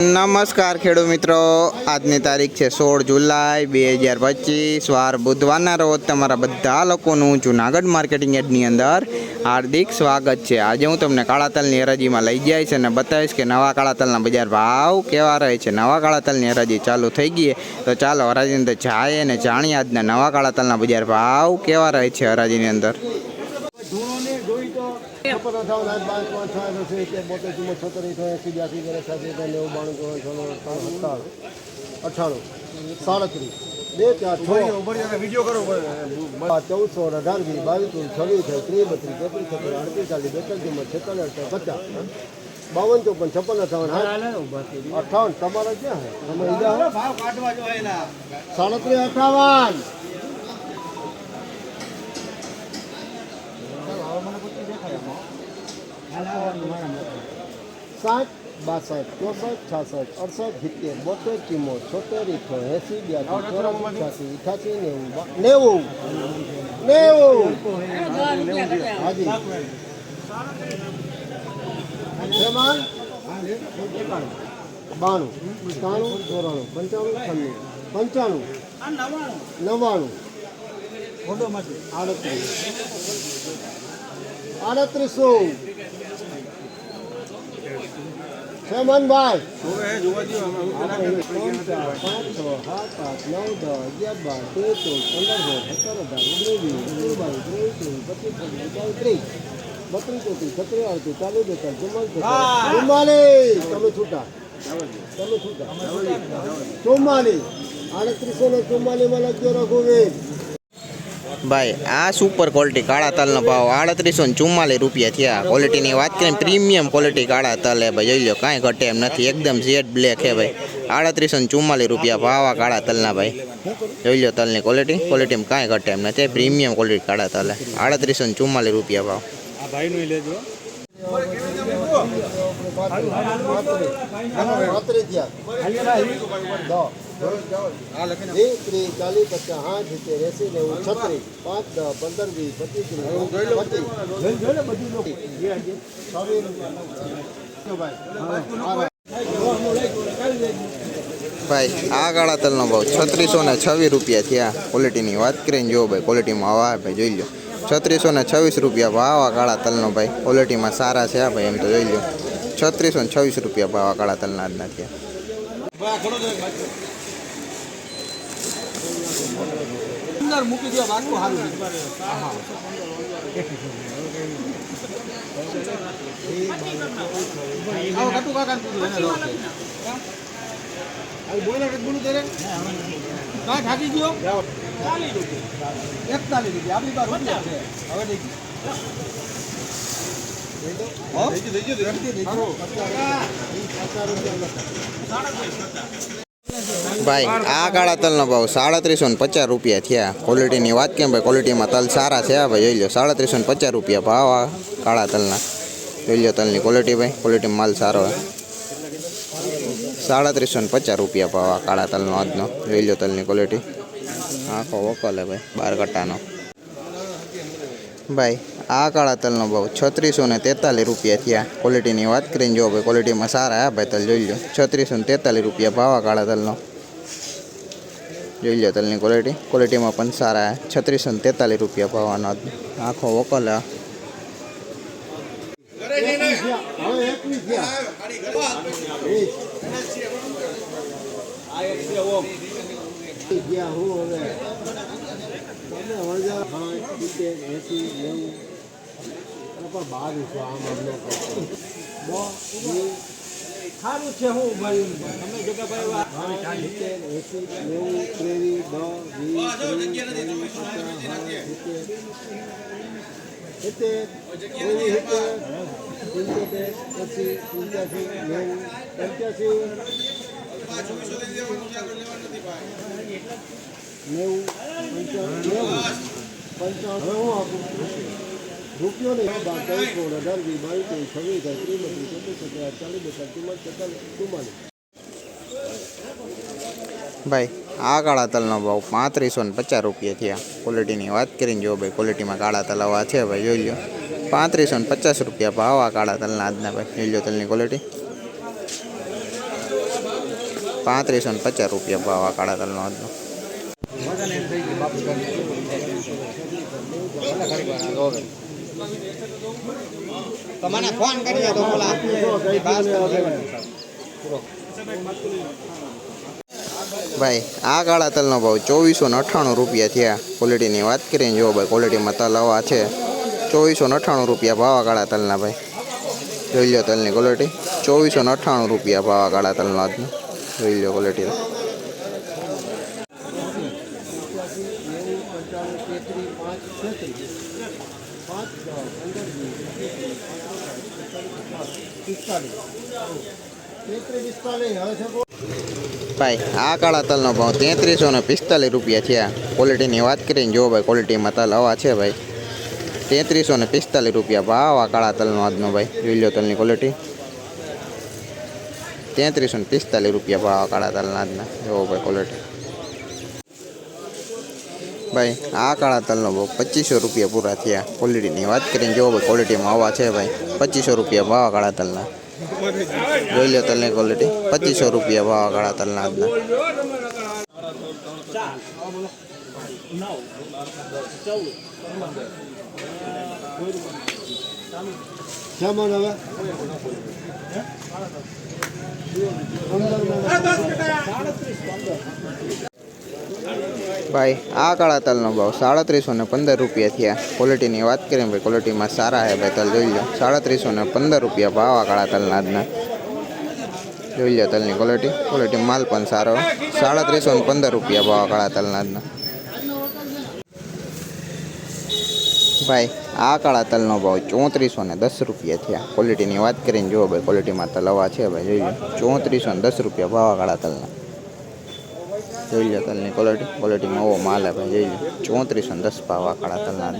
નમસ્કાર ખેડૂત મિત્રો. આજની તારીખ છે સોળ જુલાઈ બે હજાર પચીસ. વાર બુધવારના રોજ તમારા બધા લોકોનું જુનાગઢ માર્કેટિંગ એડની અંદર હાર્દિક સ્વાગત છે. આજે હું તમને કાળા તલની હરાજીમાં લઈ જઈશ અને બતાવીશ કે નવા કાળા તલના બજાર ભાવ કેવા રહે છે. નવા કાળા તલની હરાજી ચાલુ થઈ ગઈ તો ચાલો હરાજીની અંદર જાય અને જાણીએ આજના નવા કાળા તલના બજાર ભાવ કેવા રહે છે હરાજીની અંદર. છપ્પન અઠાવન આઠ પાંચ પાંચ છ આઠ એસી બોતેર ચુમ્મોતેર છોતેર એકસો એસી બ્યાસી ત્રેસઠ સાસી ત્રણ. નેવું બાણું ચોવીસ અઠ્ઠાણું સત્તાણું અઠ્ઠાણું સાડત્રીસ બે ચાર છ ચૌદસો અઢાર વીસ બાવીસ છવ્વીસ ત્રીસ બત્રીસ તેત્રીસ છત્રીસ આડત્રીસ ચાલીસ બેતાલીસ ચુમ્મોતેર છેતાલીસ પચાસ બાવન ચોપન છપ્પન અઠાવન અઠાવન તમારા ક્યાં હે સાડત્રીસ અઠાવન સાઠ બાસઠ ચોસઠ છાસઠ અડસઠ સિત્તેર બોતેર ચીમો છોતેર ઇઠો એસી બ્યાસી ચોરાસી છ્યાસી અઠાસી નેવું નેવું! નેવું! હાજી. બાણું ત્રાણું ચોરાણું પંચાણું છન્નું પંચાણું નવ્વાણું આડત્રીસ. આડત્રીસો! ત્રીસ બત્રીસ ચોત્રીસ છત્રીસ અડતીસ ચાલીસ બેતાલીસ ચુમ્માલીસ. ચુમ્માલીસ. તમે છૂટા તમે છૂટા ચુમ્માલીસ આડત્રીસો ને ચુમ્માલીસમાં લખજો રઘુવીર. ભાઈ, આ સુપર ક્વોલિટી કાળા તલનો ભાવ આડત્રીસો ને ચુમ્માલીસ રૂપિયા થયા. ક્વોલિટીની વાત કરીએ પ્રીમિયમ ક્વોલિટી કાળા તલ હે ભાઈ. જોઈ લો, કાંઈ ઘટે એમ નથી. એકદમ ઝેડ બ્લેક હે ભાઈ. આડત્રીસો ને ચુમ્માલીસ રૂપિયા ભાવ આ કાળા તલના ભાઈ. જોઈ લો તલની ક્વોલિટી ક્વોલિટીમાં કાંઈ ઘટે એમ નથી. પ્રીમિયમ ક્વોલિટી કાળા તલ હે. આડત્રીસો ને ચુમ્માલીસ રૂપિયા ભાવ. થયા દસ ભાઈ, આ કાળા તલનો ભાવ છત્રીસો ને છવ્વીસ રૂપિયા થયા. ક્વોલિટીની વાત કરીને જો ભાઈ ક્વોલિટીમાં આવા ભાઈ, જોઈ લો છત્રીસો ને છવ્વીસ રૂપિયા ભાવ આ કાળા તલનો ભાઈ. ક્વોલિટીમાં સારા છે ભાઈ, એમ તો જોઈ લો છત્રીસો ને છવ્વીસ રૂપિયા ભાવ આ કાળા તલના આજના થયા. અંદર મૂકી દો બાટલું સારું આવો કાટુ બોઈલર એક બોલું તેરે કાંઈ થાકી ગયો? એકતાલીસ રૂપિયા આપણી પાસે રૂપિયા છે. હવે નહીં હો? ભાઈ આ કાળા તલનો ભાવ સાડત્રીસો ને પચાસ રૂપિયા થયા. ક્વોલિટીની વાત કેમ ભાઈ? ક્વોલિટીમાં તલ સારા છે ભાઈ. જોઈ લો સાડત્રીસો ને પચાસ રૂપિયા ભાવ આ કાળા તલના. જોઈ લો તલની ક્વોલિટી ભાઈ. ક્વોલિટી માલ સારો સાડત્રીસો ને પચાસ રૂપિયા ભાવ આ કાળા તલનો આજનો. જોઈ લો તલની ક્વોલિટી આખો વકલ હે ભાઈ બાર કટ્ટાનો ભાઈ આ કાળા તલનો ભાવ છત્રીસો ને તેતાલીસ રૂપિયા થયા. ક્વોલિટીની વાત કરીને જો ભાઈ ક્વોલિટીમાં સારા આ ભાઈ તલ જોઈ લો. છત્રીસો ને તેતાલીસ રૂપિયા ભાવ આ કાળા તલનો. જોઈ લો તલની ક્વોલિટી ક્વોલિટીમાં પણ સારા છત્રીસો ને તેતાલીસ રૂપિયા ભાવવાનો આખો વકલ આ સારું છે હું ભાઈ તમે જગ્યા ભાઈ સાઠ સિત્તેર એંસી નેવું ત્રેવીસ વીસ સિત્તેર સિત્તેર ત્રેવીસ સિત્તેર પંચોતેર એંસી પંચ્યાસી નેવું પંચ્યાસી નેવું પંચાણું નેવું પંચાણું હવે હું આપું રૂપિયો ને બાર અઢાર વી બાવીસ ત્રેવીસ છવ્વીસ ત્રીસ બત્રીસ ચોત્રીસ સત્તર ચાલીસ બેતાલીસ ચુમ્માલીસ છેતાલીસ ચુમ્માલીસ ભાઈ આ કાળા તલનો ભાવ પાંત્રીસો ને પચાસ રૂપિયા થયા. ક્વોલિટીની વાત કરીને જો ભાઈ ક્વોલિટીમાં કાળા તલ આવા છે ભાઈ જોઈ લો પાંત્રીસો ને પચાસ રૂપિયા ભાવ આ કાળા તલના આજના ભાઈ જોઈ લો તલની ક્વોલિટી પાંત્રીસો ને પચાસ રૂપિયા ભાવ આ કાળા તલનો આજનો. વાર તો ફોન કરી તો બોલા. ભાઈ, આ કાળા તલનો ભાવ ચોવીસો ને અઠ્ઠાણું રૂપિયા થયા. ક્વોલિટીની વાત કરીને જો ભાઈ ક્વોલિટીમાં તલ આવા છે. ચોવીસો ને અઠ્ઠાણું રૂપિયા ભાવ કાળા તલના ભાઈ. જોઈ લો તલની ક્વોલિટી ચોવીસો ને અઠ્ઠાણું રૂપિયા ભાવ કાળા તલનો આજનો. જોઈ લો ક્વોલિટી ભાઈ, આ કાળા તલનો ભાવ તેત્રીસો ને પિસ્તાલીસ રૂપિયા થયા ક્વોલિટીની વાત કરીને જો ભાઈ ક્વોલિટીમાં તલ આવા છે ભાઈ. તેત્રીસો ને પિસ્તાલીસ રૂપિયા ભાવ આ કાળા તલનો આજનો ભાઈ, લીલો તલની ક્વોલિટી તેત્રીસો ને પિસ્તાલીસ રૂપિયા ભાવ આ કાળા તલના આજના. જોવો ભાઈ ક્વોલિટી ભાઈ, આ કાળા તલનો ભાવ પચીસો રૂપિયા પૂરા થયા. ક્વોલિટીની વાત કરીને જોવો ભાઈ, ક્વોલિટીમાં આવા છે ભાઈ. પચીસો રૂપિયા ભાવ કાળા તલના. જોઈ લો તલની ક્વોલિટી. પચીસો રૂપિયા ભાવ કાળા તલના આજના. ભાઈ, આ કાળા તલનો ભાવ સાડત્રીસો ને પંદર રૂપિયા થયા. ક્વોલિટીની વાત કરીએ ભાઈ ક્વોલિટીમાં સારા છે ભાઈ તલ, જોઈ લો. સાડત્રીસો ને પંદર રૂપિયા ભાવ આ કાળા તલના આજના. જોઈ લો તલની ક્વોલિટી ક્વોલિટી માલ પણ સારો. સાડત્રીસો ને પંદર રૂપિયા ભાવ આ કાળા તલના આજના. ભાઈ, આ કાળા તલનો ભાવ ચોત્રીસો ને દસ રૂપિયા થયા. ક્વોલિટીની વાત કરીને જુઓ ભાઈ ક્વોલિટીમાં તલ હવા છે ભાઈ, જોઈ લો. ચોત્રીસો ને દસ રૂપિયા ભાવ આ કાળા તલના. જોઈ લો તલની ક્વોલિટી ક્વોલિટીમાં ઓવો માલ ભાઈ જોઈ ચોત્રીસો ને દસ ભાવ આ કાળા તલના.